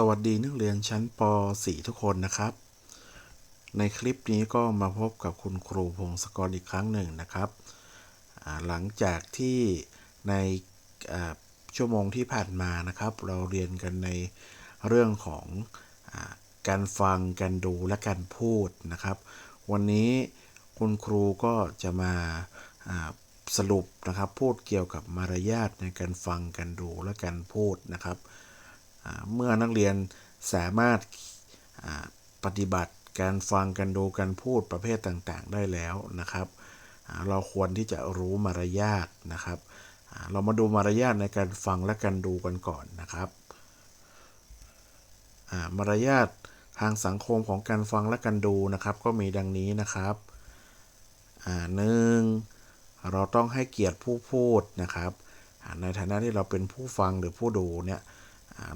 สวัสดีนักเรียนชั้นป .4 ทุกคนนะครับ ในคลิปนี้ก็มาพบกับคุณครูพงศกรอีกครั้งหนึ่งนะครับ หลังจากที่ในชั่วโมงที่ผ่านมานะครับ เราเรียนกันในเรื่องของอการฟังการดูและการพูดนะครับ วันนี้คุณครูก็จะมาสรุปนะครับ พูดเกี่ยวกับมารยาทในการฟังการดูและการพูดนะครับ เมื่อนักเรียนสามารถปฏิบัติการฟังการดูการพูดประเภทต่างๆ ได้แล้วนะครับ เราควรที่จะรู้มารยาทนะครับ เรามาดูมารยาทในการฟังและการดูกันก่อนนะครับมารยาททางสังคมของการฟังและการดูนะครับ ก็มีดังนี้นะครับหนึ่งเราต้องให้เกียรติผู้พูดนะครับ ในฐานะที่เราเป็นผู้ฟังหรือผู้ดูเนี่ย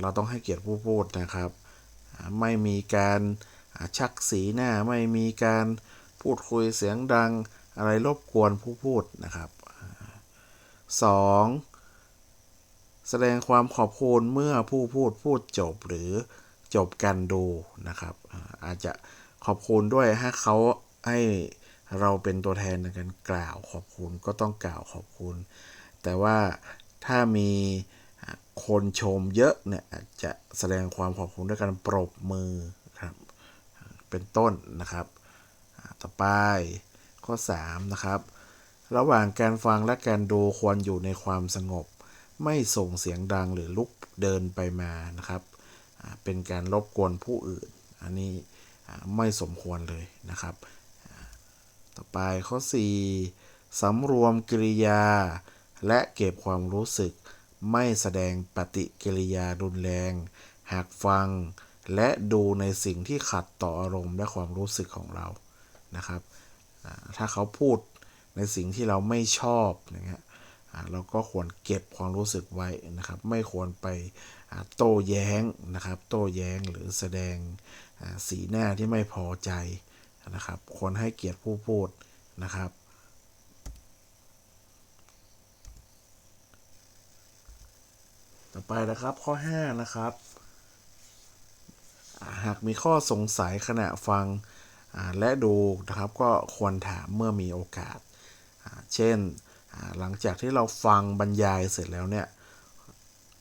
เราต้องให้เกียรติผู้พูดนะครับ ไม่มีการชักสีหน้าไม่มีการพูดคุยเสียงดังอะไรรบกวนผู้พูดนะครับอ่าสองแสดงความขอบคุณเมื่อผู้พูดพูดจบหรือจบการดูนะครับ อาจจะขอบคุณด้วยให้เขาให้เราเป็นตัวแทนในการกล่าวขอบคุณก็ต้องกล่าวขอบคุณ แต่ว่าถ้ามี คนชมเยอะเนี่ยอาจจะแสดงความขอบคุณด้วยการปรบมือครับเป็นต้นนะครับ ต่อไปข้อ 3 นะครับ ระหว่างการฟังและการดูควรอยู่ในความสงบ ไม่ส่งเสียงดังหรือลุกเดินไปมานะครับ เป็นการรบกวนผู้อื่น อันนี้ไม่สมควรเลยนะครับ ต่อไปข้อ 4สำรวมกิริยาและเก็บความรู้สึก ไม่แสดงปฏิกิริยารุนแรง หากฟังและดูในสิ่งที่ขัดต่ออารมณ์และความรู้สึกของเรานะครับ ถ้าเขาพูดในสิ่งที่เราไม่ชอบอย่างเงี้ยเราก็ควรเก็บความรู้สึกไว้นะครับ ไม่ควรไปโต้แย้งนะครับ โต้แย้งหรือแสดงสีหน้าที่ไม่พอใจนะครับ ควรให้เกียรติผู้พูดนะครับ ต่อไปนะครับข้อ 5 นะครับ หากมีข้อสงสัยขณะฟังและดูนะครับก็ควรถามเมื่อมีโอกาส เช่นหลังจากที่เราฟังบรรยายเสร็จแล้วเนี่ย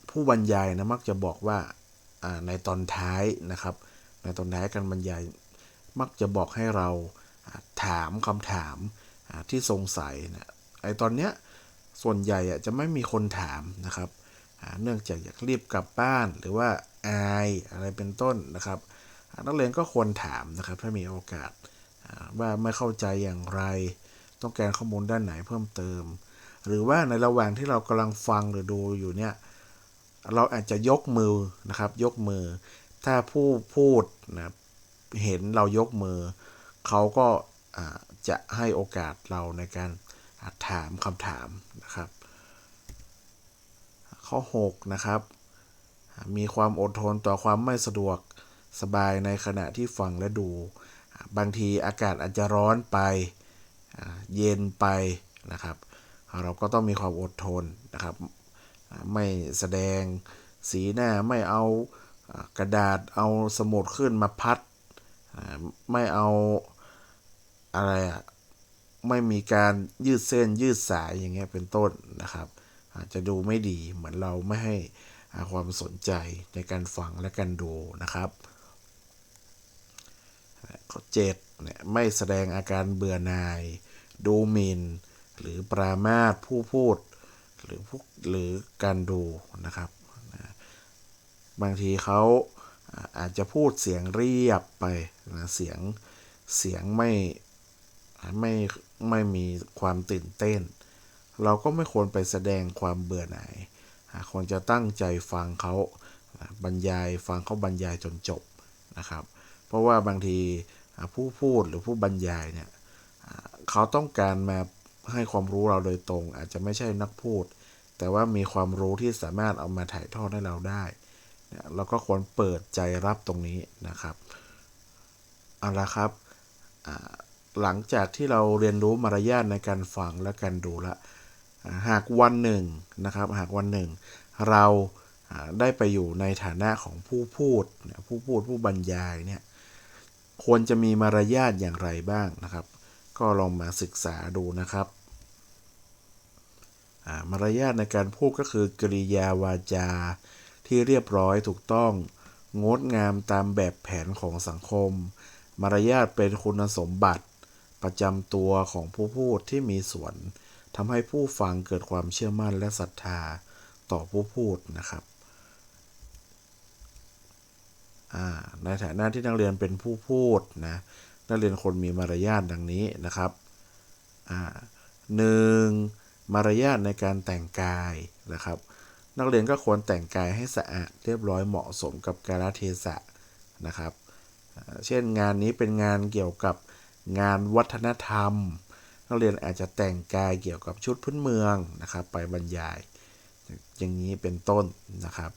ผู้บรรยายนะมักจะบอกว่าในตอนท้ายนะครับ ในตอนท้ายการบรรยายมักจะบอกให้เราถามคำถามที่สงสัยนะไอตอนเนี้ยส่วนใหญ่จะไม่มีคนถามนะครับ เนื่องจากอยากรีบกลับบ้านหรือว่าอายอะไรเป็นต้นนะครับนักเรียนก็ควรถามนะครับ ถ้ามีโอกาสว่าไม่เข้าใจอย่างไร ต้องการข้อมูลด้านไหนเพิ่มเติม หรือว่าในระหว่างที่เรากำลังฟังหรือดูอยู่เนี่ยเราอาจจะยกมือนะครับ ยกมือ ถ้าผู้พูดนะเห็นเรายกมือ เขาก็จะให้โอกาสเราในการถามคำถามนะครับ ข้อ 6 นะครับ มีความอดทนต่อความไม่สะดวกสบายในขณะที่ฟังและดู บางทีอากาศอาจจะร้อนไป เย็นไปนะครับ เราก็ต้องมีความอดทนนะครับ ไม่แสดงสีหน้าไม่เอากระดาษเอาสมุดขึ้นมาพัด ไม่เอาอะไรอะไม่มีการยืดเส้นยืดสายอย่างเงี้ยเป็นต้นนะครับ อาจจะดูไม่ดีเหมือนเราไม่ให้ความสนใจในการฟังและการดูนะครับข้อเจ็ดเนี่ยไม่แสดงอาการเบื่อหน่าย ดูหมิน่น หรือปรามาสผู้พูด หรือพวกหรือการดูนะครับ บางทีเขาอาจจะพูดเสียงเรียบไปนะเสียงเสียงไม่ไม่ไม่มีความตื่นเต้น เราก็ไม่ควรไปแสดงความเบื่อหน่ายควรจะตั้งใจฟังเขาบรรยายฟังเขาบรรยายจนจบนะครับ เพราะว่าบางทีผู้พูดหรือผู้บรรยายเนี่ยเขาต้องการมาให้ความรู้เราโดยตรง อาจจะไม่ใช่นักพูด แต่ว่ามีความรู้ที่สามารถเอามาถ่ายทอดให้เราได้เราก็ควรเปิดใจรับตรงนี้นะครับเอาละครับหลังจากที่เราเรียนรู้มารยาทในการฟังและการดูละ หากวันหนึ่งนะครับหากวันหนึ่ง เราได้ไปอยู่ในฐานะของผู้พูดผู้พูดผู้บรรยายเนี่ยควรจะมีมารยาทอย่างไรบ้างนะครับ ก็ลองมาศึกษาดูนะครับมารยาทในการพูดก็คือกริยาวาจาที่เรียบร้อยถูกต้องงดงามตามแบบแผนของสังคม มารยาทเป็นคุณสมบัติประจำตัวของผู้พูดที่มีส่วน ทำให้ผู้ฟังเกิดความเชื่อมั่นและศรัทธาต่อผู้พูดนะครับในฐานะที่นักเรียนเป็นผู้พูดนะนักเรียนคนมีมารยาทดังนี้นะครับหนึ่งมารยาทในการแต่งกายนะครับ นักเรียนก็ควรแต่งกายให้สะอาดเรียบร้อยเหมาะสมกับกาลเทศะนะครับ เช่นงานนี้เป็นงานเกี่ยวกับงานวัฒนธรรม นักเรียนอาจจะแต่งกายเกี่ยวกับชุดพื้นเมืองนะครับ ไปบรรยาย อย่างนี้เป็นต้นนะครับ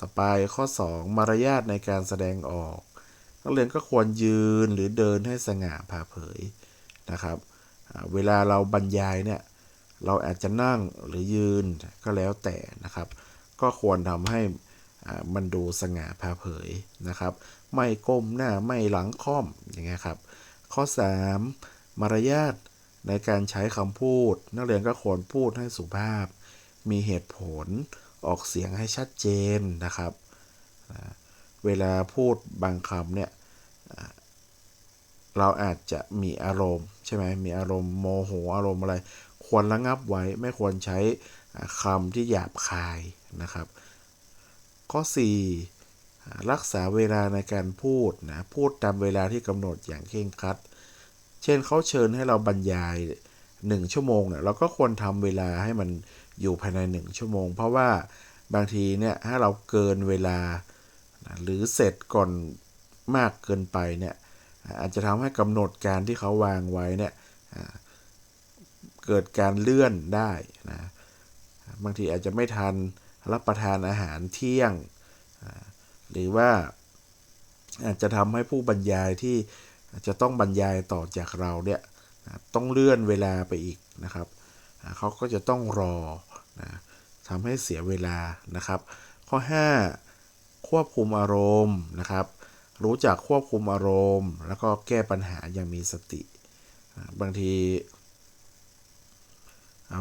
ต่อไปข้อ 2 มารยาทในการแสดงออก นักเรียนก็ควรยืนหรือเดินให้สง่าผ่าเผยนะครับ เวลาเราบรรยายเนี่ยเราอาจจะนั่งหรือยืนก็แล้วแต่นะครับ ก็ควรทำให้มันดูสง่าผ่าเผยนะครับ ไม่ก้มหน้าไม่หลังค่อมอย่างเงี้ยครับ ข้อ 3 มารยาทในการใช้คำพูด นักเรียนก็ควรพูดให้สุภาพ มีเหตุผลออกเสียงให้ชัดเจนนะครับ เวลาพูดบางคำเนี่ยเราอาจจะมีอารมณ์ใช่ไหมมีอารมณ์โมโหอารมณ์อะไร ควรระงับไว้ไม่ควรใช้คำที่หยาบคายนะครับ ข้อ 4 รักษาเวลาในการพูดนะพูดตามเวลาที่กำหนดอย่างเคร่งครัด เช่นเขาเชิญให้เราบรรยาย1ชั่วโมงเนี่ยเราก็ควรทำเวลาให้มันอยู่ภายใน1ชั่วโมง เพราะว่าบางทีเนี่ยถ้าเราเกินเวลา หรือเสร็จก่อนมากเกินไปเนี่ยอาจจะทำให้กำหนดการที่เขาวางไว้เนี่ยเกิดการเลื่อนได้นะบางทีอาจจะไม่ทันรับประทานอาหารเที่ยง หรือว่าอาจจะทำให้ผู้บรรยายที่ จะต้องบรรยายต่อจากเราเนี่ยต้องเลื่อนเวลาไปอีกนะครับเขาก็จะต้องรอนะทำให้เสียเวลานะครับ ข้อ 5 ควบคุมอารมณ์นะครับ รู้จักควบคุมอารมณ์ แล้วก็แก้ปัญหาอย่างมีสติ บางที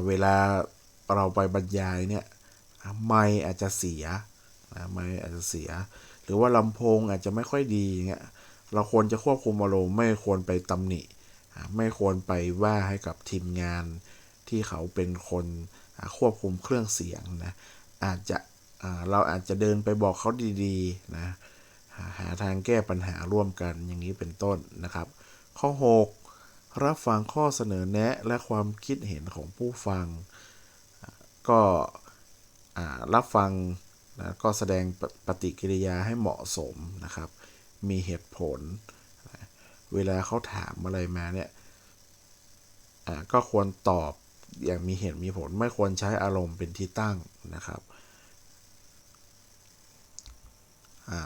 เวลาเราไปบรรยายเนี่ยไม่อาจจะเสียไม่อาจจะเสีย หรือว่าลำโพงอาจจะไม่ค่อยดีเงี้ย เราควรจะควบคุมอารมณ์ไม่ควรไปตำหนิ ไม่ควรไปว่าให้กับทีมงานที่เขาเป็นคนควบคุมเครื่องเสียงนะอาจจะเราอาจจะเดินไปบอกเขาดีๆนะหาทางแก้ปัญหาร่วมกันอย่างนี้เป็นต้นนะครับ ข้อ 6 รับฟังข้อเสนอแนะและความคิดเห็นของผู้ฟัง ก็รับฟังนะก็แสดงปฏิกิริยาให้เหมาะสมนะครับ มีเหตุผล เวลาเขาถามอะไรมาเนี่ยก็ควรตอบอย่างมีเหตุมีผล ไม่ควรใช้อารมณ์เป็นที่ตั้งนะครับ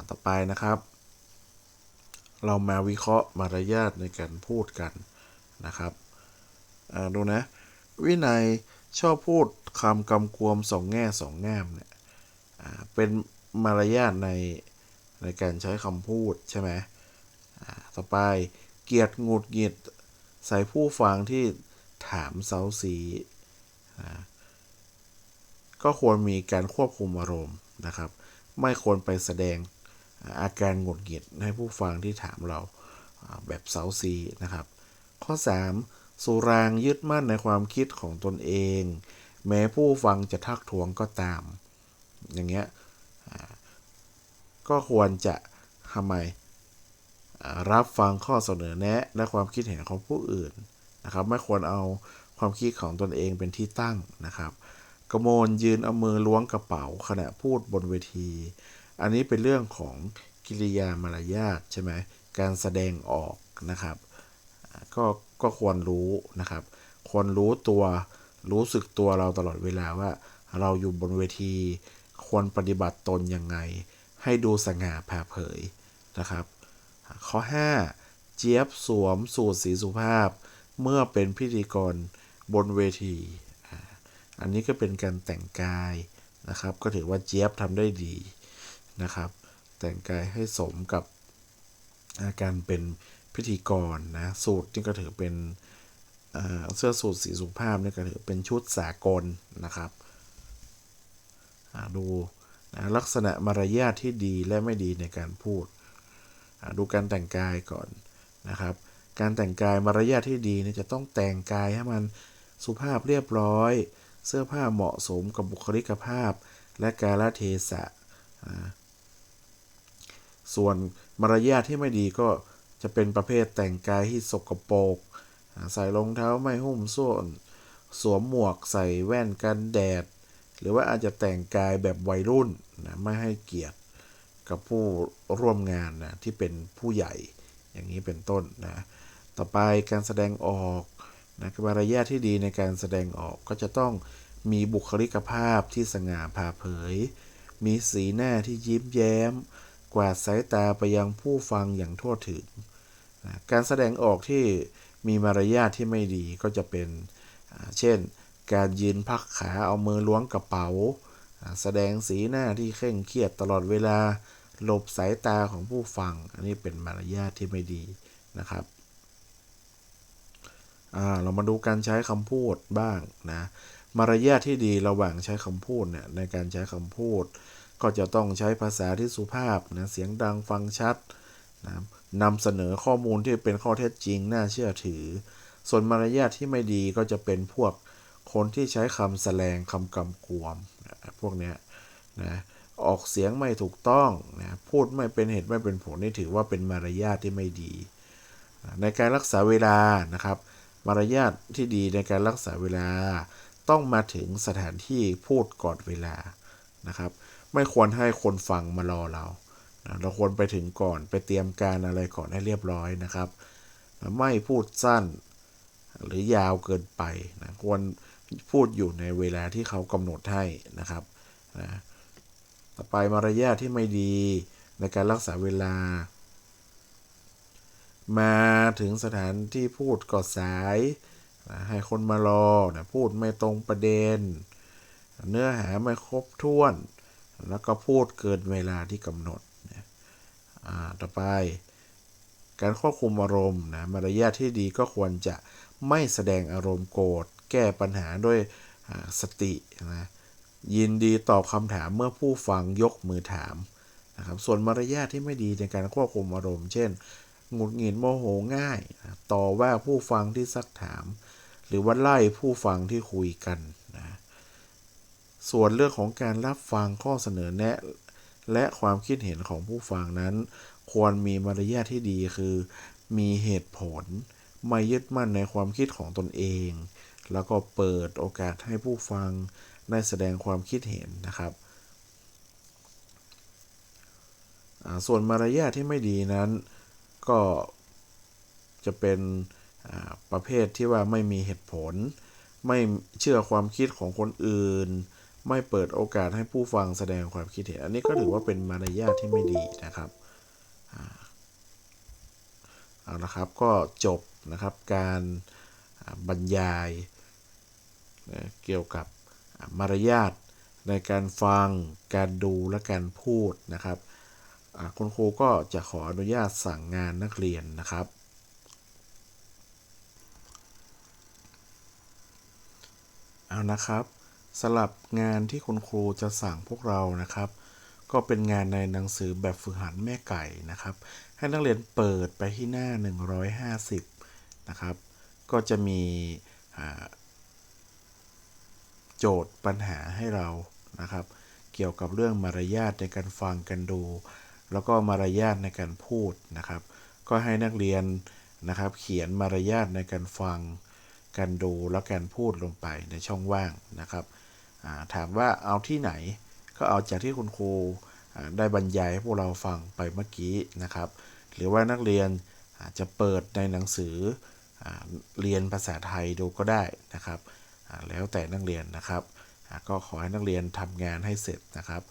ต่อไปนะครับ เรามาวิเคราะห์มารยาทในการพูดกันนะครับดูนะ วินัยชอบพูดคำกำกวมสองแง่สองแง่มเนี่ยเป็นมารยาทใน ในการใช้คำพูดใช่ไหมต่อไปเกียรติงุดหงิดใส่ผู้ฟังที่ถามเซาซีก็ควรมีการควบคุมอารมณ์นะครับ ไม่ควรไปแสดงอาการหงุดหงิดให้ผู้ฟังที่ถามเราแบบเซาซีนะครับ ข้อ 3. สุรางยึดมั่นในความคิดของตนเอง แม้ผู้ฟังจะทักท้วงก็ตาม อย่างเงี้ย ก็ควรจะทำไมรับฟังข้อเสนอแนะและความคิดเห็นของผู้อื่นนะครับ ไม่ควรเอาความคิดของตนเองเป็นที่ตั้งนะครับกระโมนยืนเอามือล้วงกระเป๋าขณะพูดบนเวที อันนี้เป็นเรื่องของกิริยามารยาทใช่ไหมการแสดงออกนะครับ ก็ก็ควรรู้นะครับ ควรรู้ตัวรู้สึกตัวเราตลอดเวลาว่า เราอยู่บนเวที ควรปฏิบัติตนยังไง ให้ดูสง่าผ่าเผยนะครับ ข้อ 5 เจี๊ยบสวมสูตรสีสุภาพ เมื่อเป็นพิธีกรบนเวที อันนี้ก็เป็นการแต่งกายนะครับ ก็ถือว่าเจี๊ยบทำได้ดีนะครับ แต่งกายให้สมกับอาการเป็นพิธีกรนะสูตรนี่ก็ถือเป็นเสื้อสูทสีสุภาพนี่ก็ถือเป็นชุดสากลนะครับดู นะลักษณะมารยาทที่ดีและไม่ดีในการพูดดูการแต่งกายก่อนนะครับ การแต่งกายมารยาทที่ดีเนี่ยจะต้องแต่งกายให้มันสุภาพเรียบร้อย เสื้อผ้าเหมาะสมกับบุคลิกภาพ และกาลเทศะส่วนมารยาทที่ไม่ดีก็จะเป็นประเภทแต่งกายที่สกปรกใส่รองเท้าไม่หุ้มส้น สวมหมวกใส่แว่นกันแดด หรือว่าอาจจะแต่งกายแบบวัยรุ่นนะไม่ให้เกียรติกับผู้ร่วมงานนะที่เป็นผู้ใหญ่อย่างนี้เป็นต้นนะต่อไปการแสดงออกนะมารยาทที่ดีในการแสดงออกก็จะต้องมีบุคลิกภาพที่สง่าผ่าเผย มีสีหน้าที่ยิ้มแย้ม กวาดสายตาไปยังผู้ฟังอย่างทั่วถึงนะการแสดงออกที่มีมารยาทที่ไม่ดีก็จะเป็น เช่น การยืนพักขาเอามือล้วงกระเป๋า แสดงสีหน้าที่เคร่งเครียดตลอดเวลาหลบสายตาของผู้ฟัง อันนี้เป็นมารยาทที่ไม่ดีนะครับเรามาดูการใช้คำพูดบ้างนะมารยาทที่ดีระหว่างใช้คำพูดเนี่ยในการใช้คำพูด ก็จะต้องใช้ภาษาที่สุภาพนะเสียงดังฟังชัดนะนำเสนอข้อมูลที่เป็นข้อเท็จจริงน่าเชื่อถือ ส่วนมารยาทที่ไม่ดีก็จะเป็นพวก คนที่ใช้คำแสลงคำกำกวมนะพวกนี้นะออกเสียงไม่ถูกต้องนะพูดไม่เป็นเหตุไม่เป็นผลนี่ถือว่าเป็นมารยาทที่ไม่ดี ในการรักษาเวลานะครับ มารยาทที่ดีในการรักษาเวลา ต้องมาถึงสถานที่พูดก่อนเวลานะครับ ไม่ควรให้คนฟังมารอเรานะเราควรไปถึงก่อนไปเตรียมการอะไรก่อนให้เรียบร้อยนะครับ ไม่พูดสั้นหรือยาวเกินไปนะควร พูดอยู่ในเวลาที่เขากำหนดให้นะครับนะต่อไปมารยาทที่ไม่ดีในการรักษาเวลา มาถึงสถานที่พูดก็สายนะให้คนมารอนะพูดไม่ตรงประเด็น เนื้อหาไม่ครบถ้วน แล้วก็พูดเกินเวลาที่กำหนดนะต่อไป การควบคุมอารมณ์นะมารยาทที่ดีก็ควรจะไม่แสดงอารมณ์โกรธ แก้ปัญหาด้วยสตินะยินดีตอบคำถามเมื่อผู้ฟังยกมือถามนะครับส่วนมารยาทที่ไม่ดีในการควบคุมอารมณ์ เช่น หงุดหงิดโมโหง่าย ต่อว่าผู้ฟังที่ซักถาม หรือว่าไล่ผู้ฟังที่คุยกันนะส่วนเรื่องของการรับฟังข้อเสนอแนะ และความคิดเห็นของผู้ฟังนั้น ควรมีมารยาทที่ดีคือ มีเหตุผล ไม่ยึดมั่นในความคิดของตนเอง แล้วก็เปิดโอกาสให้ผู้ฟังได้แสดงความคิดเห็นนะครับส่วนมารยาทที่ไม่ดีนั้น ก็จะเป็นประเภทที่ว่าไม่มีเหตุผล ไม่เชื่อความคิดของคนอื่น ไม่เปิดโอกาสให้ผู้ฟังแสดงความคิดเห็น อันนี้ก็ถือว่าเป็นมารยาทที่ไม่ดีนะครับเอาละครับก็จบนะครับการบรรยาย นะเกี่ยวกับมารยาทในการฟัง การดูและการพูดนะครับคุณครูก็จะขออนุญาตสั่งงานนักเรียนนะครับ เอานะครับสลับงานที่คุณครูจะสั่งพวกเรานะครับ ก็เป็นงานในหนังสือแบบฝึกหัดแม่ไก่นะครับ ให้นักเรียนเปิดไปที่หน้า 150 นะครับ ก็จะมีอ่า โจทย์ปัญหาให้เรานะครับ เกี่ยวกับเรื่องมารยาทในการฟังกันดู แล้วก็มารยาทในการพูดนะครับ ก็ให้นักเรียนนะครับ เขียนมารยาทในการฟังการดูและการพูดลงไปในช่องว่างนะครับาถามว่าเอาที่ไหนก็เอาจากที่คุณครูได้บรรยายให้พวกเราฟังไปเมื่อกี้นะครับ หรือว่านักเรียนอาจจะเปิดในหนังสือเรียนภาษาไทยดูก็ได้นะครับ แล้วแต่นักเรียนนะครับก็ขอให้นักเรียนทำงานให้เสร็จนะครับ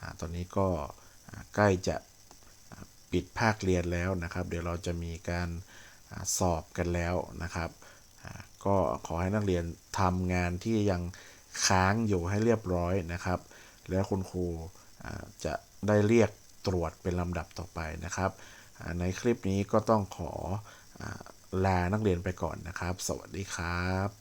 อตอนนี้ก็ใกล้จะปิดภาคเรียนแล้วนะครับ เดี๋ยวเราจะมีการอสอบกันแล้วนะครับก็ขอให้นักเรียนทำงานที่ยังค้างอยู่ให้เรียบร้อยนะครับ แล้วคุณครูจะได้เรียกตรวจเป็นลำดับต่อไปนะครับ ในคลิปนี้ก็ต้องขออลานักเรียนไปก่อนนะครับ สวัสดีครับ